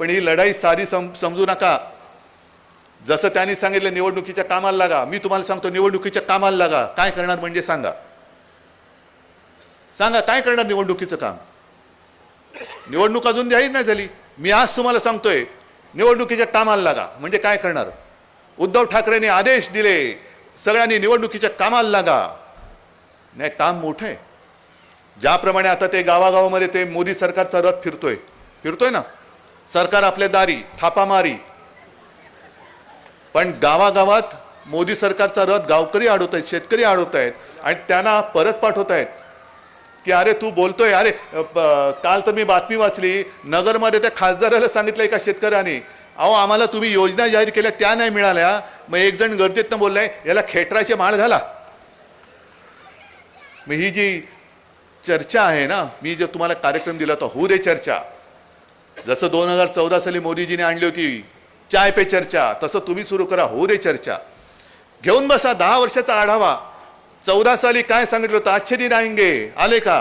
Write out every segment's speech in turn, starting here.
पण ही लढाई सारी सम समजू नका. जसं त्यांनी सांगितलं निवडणुकीच्या कामाला लागा. मी तुम्हाला सांगतो निवडणुकीच्या कामाला लागा. काय करणार म्हणजे सांगा. सांगा काय करणार निवडणुकीचं काम? निवडणूक अजून जाहीर नाही झाली. मी आज तुम्हाला सांगतोय निवडणुकीच्या कामाला लागा. म्हणजे काय करणार? उद्धव ठाकरेंनी आदेश दिले सगळ्यांनी निवडणुकीच्या कामाला लागा. नाही काम मोठं आहे. ज्याप्रमाणे आता ते गावागावामध्ये ते मोदी सरकारचा रथ फिरतोय. फिरतोय ना? सरकार आपल्या दारी थापामारी. पण गावागावात मोदी सरकारचा रथ गावकरी अडवत आहेत शेतकरी अडवत आहेत आणि त्यांना परत पाठवत आहेत. की अरे तू बोलतोय अरे काल तर मी बातमी वाचली नगरमध्ये त्या खासदाराला सांगितलं एका शेतकऱ्याने अहो आम्हाला तुम्ही योजना जाहीर केल्या त्या नाही मिळाल्या मग एक जण गर्दीतनं बोललाय याला खेटराचे माळ घाला. मग ही जी चर्चा आहे ना मी जो तुम्हाला कार्यक्रम दिला होता हो रे चर्चा. जसं दोन हजार चौदा साली मोदीजीने आणली होती चाय पे चर्चा तसं तुम्ही सुरू करा हो रे चर्चा. घेऊन बसा दहा वर्षाचा आढावा. चौदा साली काय सांगितलं होतं? आश्चर्य दिन आले का?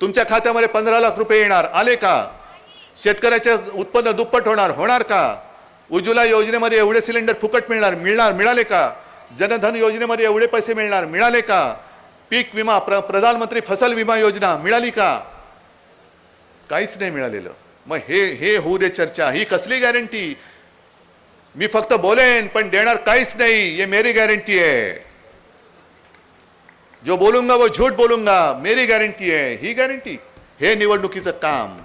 तुमच्या खात्यामध्ये पंधरा लाख रुपये येणार आले का? शेतकऱ्याचे उत्पन्न दुप्पट होणार होणार का? उज्ज्वला योजनेमध्ये एवढे सिलेंडर फुकट मिळणार मिळणार मिळाले का? जनधन योजनेमध्ये एवढे पैसे मिळणार मिळाले का? पीक विमा प्र प्रधानमंत्री फसल विमा योजना मिळाली का? काहीच नाही मिळालेलं. मग हे हे होऊ दे चर्चा. ही कसली गॅरंटी मी फक्त बोलेन पण देणार काहीच नाही. ये मेरी गॅरंटी आहे. जो बोलूंगा वो झूठ बोलूंगा. मेरी गॅरंटी आहे. ही गॅरंटी हे निवडणुकीचं काम.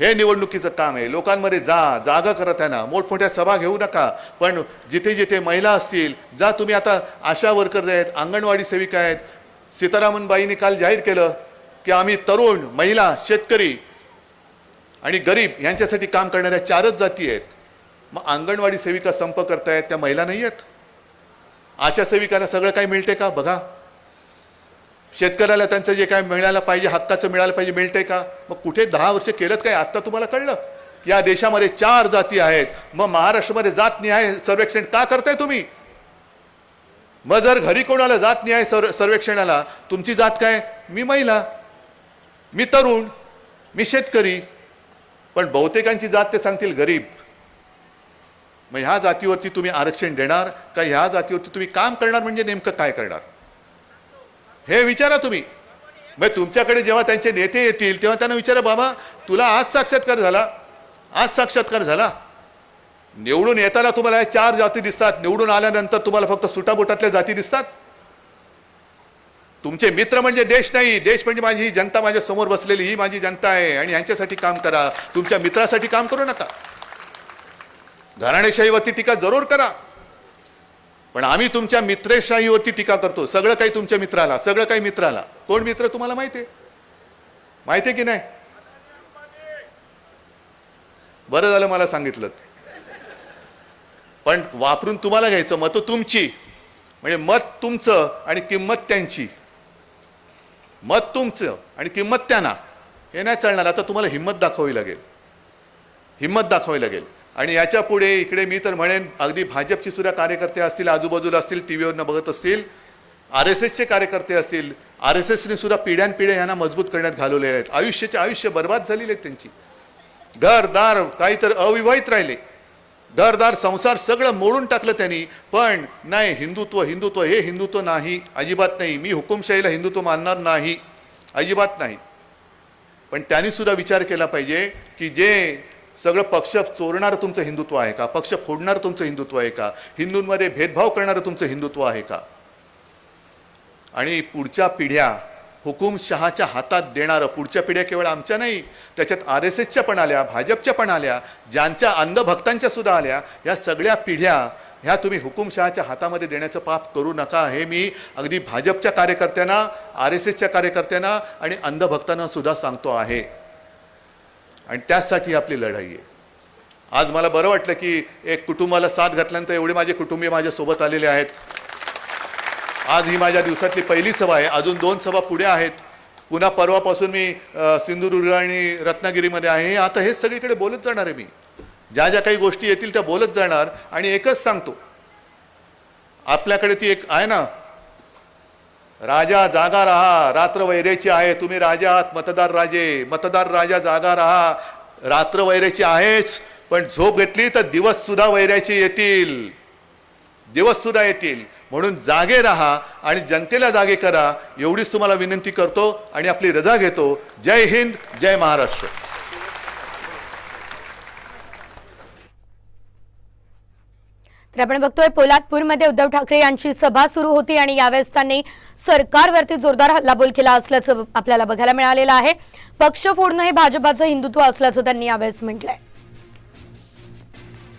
हे निवडणुकीचं काम आहे. लोकांमध्ये जा जागा करत आहे ना मोठमोठ्या सभा घेऊ नका. पण जिथे जिथे महिला असतील जा तुम्ही आता आशा वर्कर आहेत अंगणवाडी सेविका आहेत. सीतारामनबाईंनी काल जाहीर केलं. की आम्ही तरुण महिला शेतकरी आणि गरीब यांच्यासाठी काम करणाऱ्या चारच जाती आहेत. मग अंगणवाडी सेविका संप करतायत त्या महिला नाही आहेत. आशा सेविकांना सगळं काही मिळते का? बघा. शेतकऱ्याला त्यांचं जे काय मिळायला पाहिजे हक्काचं मिळायला पाहिजे मिळते का? मग कुठे दहा वर्ष केलं काय? आत्ता तुम्हाला कळलं? या देशामध्ये चार जाती आहेत. मग महाराष्ट्रामध्ये जात निहाय सर्वेक्षण का करताय तुम्ही? मग जर घरी कोणाला जात निहाय सर्व सर्वेक्षणाला तुमची जात काय? मी महिला. मी तरुण मी शेतकरी पण बहुतेकांची जात ते सांगतील गरीब. मग ह्या जातीवरती तुम्ही आरक्षण देणार का ह्या जातीवरती तुम्ही काम करणार म्हणजे नेमकं काय करणार? हे विचारा तुम्ही. मग तुमच्याकडे जेव्हा त्यांचे नेते येतील तेव्हा त्यांना विचारा बाबा तुला आज साक्षात्कार झाला? आज साक्षात्कार झाला? निवडून येताना तुम्हाला या चार जाती दिसतात. निवडून आल्यानंतर तुम्हाला फक्त सुटाबुटातल्या जाती दिसतात? तुमचे मित्र म्हणजे देश नाही देश म्हणजे माझी ही जनता माझ्यासमोर बसलेली ही माझी जनता आहे आणि यांच्यासाठी काम करा तुमच्या मित्रासाठी काम करू नका. घराणेशाहीवरती टीका जरूर करा. पण आम्ही तुमच्या मित्रशाहीवरती टीका करतो. सगळं काही तुमच्या मित्राला सगळं काही मित्राला. कोण मित्र तुम्हाला माहिती आहे? माहिती आहे की नाही? बरं झालं मला सांगितलं. पण वापरून तुम्हाला घ्यायचं मतं तुमची. म्हणजे मत तुमचं आणि किंमत त्यांची. मत तुमचं आणि किंमत त्यांना. हे नाही चालणार. आता तुम्हाला हिंमत दाखवावी लागेल. हिंमत दाखवावी लागेल. आणि याच्यापुढे इकडे मी तर म्हणेन अगदी भाजपची सुद्धा कार्यकर्ते असतील आजूबाजूला असतील टी व्हीवरनं बघत असतील आर एस एसचे कार्यकर्ते असतील आर एस एसने सुद्धा पिढ्यानपिढ्या यांना मजबूत करण्यात घालवले आहेत. आयुष्याचे आयुष्य बर्बाद झालेले आहेत त्यांची. घरदार काही तर अविवाहित राहिले. घरदार संसार सगळं मोडून टाकलं त्यांनी. पण नाही हिंदुत्व हिंदुत्व हे हिंदुत्व नाही. अजिबात नाही. मी हुकुमशाहीला हिंदुत्व मानणार नाही. अजिबात नाही. पण त्यांनी सुद्धा विचार केला पाहिजे की जे सगळं पक्ष चोरणारं तुमचं हिंदुत्व आहे का? पक्ष फोडणारं तुमचं हिंदुत्व आहे का? हिंदूंमध्ये भेदभाव करणारं तुमचं हिंदुत्व आहे का? आणि पुढच्या पिढ्या हुकुमशहाच्या हातात देणारं पुढच्या पिढ्या केवळ आमच्या नाही त्याच्यात आर एस एसच्या पण आल्या भाजपच्या पण आल्या ज्यांच्या अंधभक्तांच्या सुद्धा आल्या या सगळ्या पिढ्या ह्या तुम्ही हुकुमशहाच्या हातामध्ये देण्याचं पाप करू नका हे मी अगदी भाजपच्या कार्यकर्त्यांना आर एस एसच्या कार्यकर्त्यांना आणि अंधभक्तांना सुद्धा सांगतो आहे. आणि त्याचसाठी आपली लढाई आहे. आज मला बरं वाटलं की एक कुटुंबाला साथ घातल्यानंतर एवढे माझे कुटुंबीय माझ्यासोबत आलेले आहेत. आज ही माझ्या दिवसातली पहिली सभा आहे. अजून दोन सभा पुढे आहेत. पुन्हा परवापासून मी सिंधुदुर्ग आणि रत्नागिरीमध्ये आहे. आता हेच सगळीकडे बोलत जाणार आहे मी. ज्या ज्या काही गोष्टी येतील त्या बोलत जाणार आणि एकच सांगतो. आपल्याकडे ती एक आहे ना राजा जागा रहा रात्र वैरेची आहे. तुम्ही राजा आहात मतदार राजे. मतदार राजा जागा रहा रात्र वैरेची आहेच. पण झोप घेतली तर दिवस सुद्धा येतील. दिवस सुद्धा येतील. म्हणून जागे राहा आणि जनतेला जागे करा. एवढीच तुम्हाला विनंती करतो आणि आपली रजा घेतो. जय हिंद जय महाराष्ट्र. तर आपण बघतोय पोलादपूरमध्ये उद्धव ठाकरे यांची सभा सुरू होती आणि यावेळेस त्यांनी सरकारवरती जोरदार हल्लाबोल केला असल्याचं आपल्याला बघायला मिळालेलं आहे. पक्ष फोडणं हे भाजपाचं हिंदुत्व असल्याचं त्यांनी यावेळेस म्हटलंय.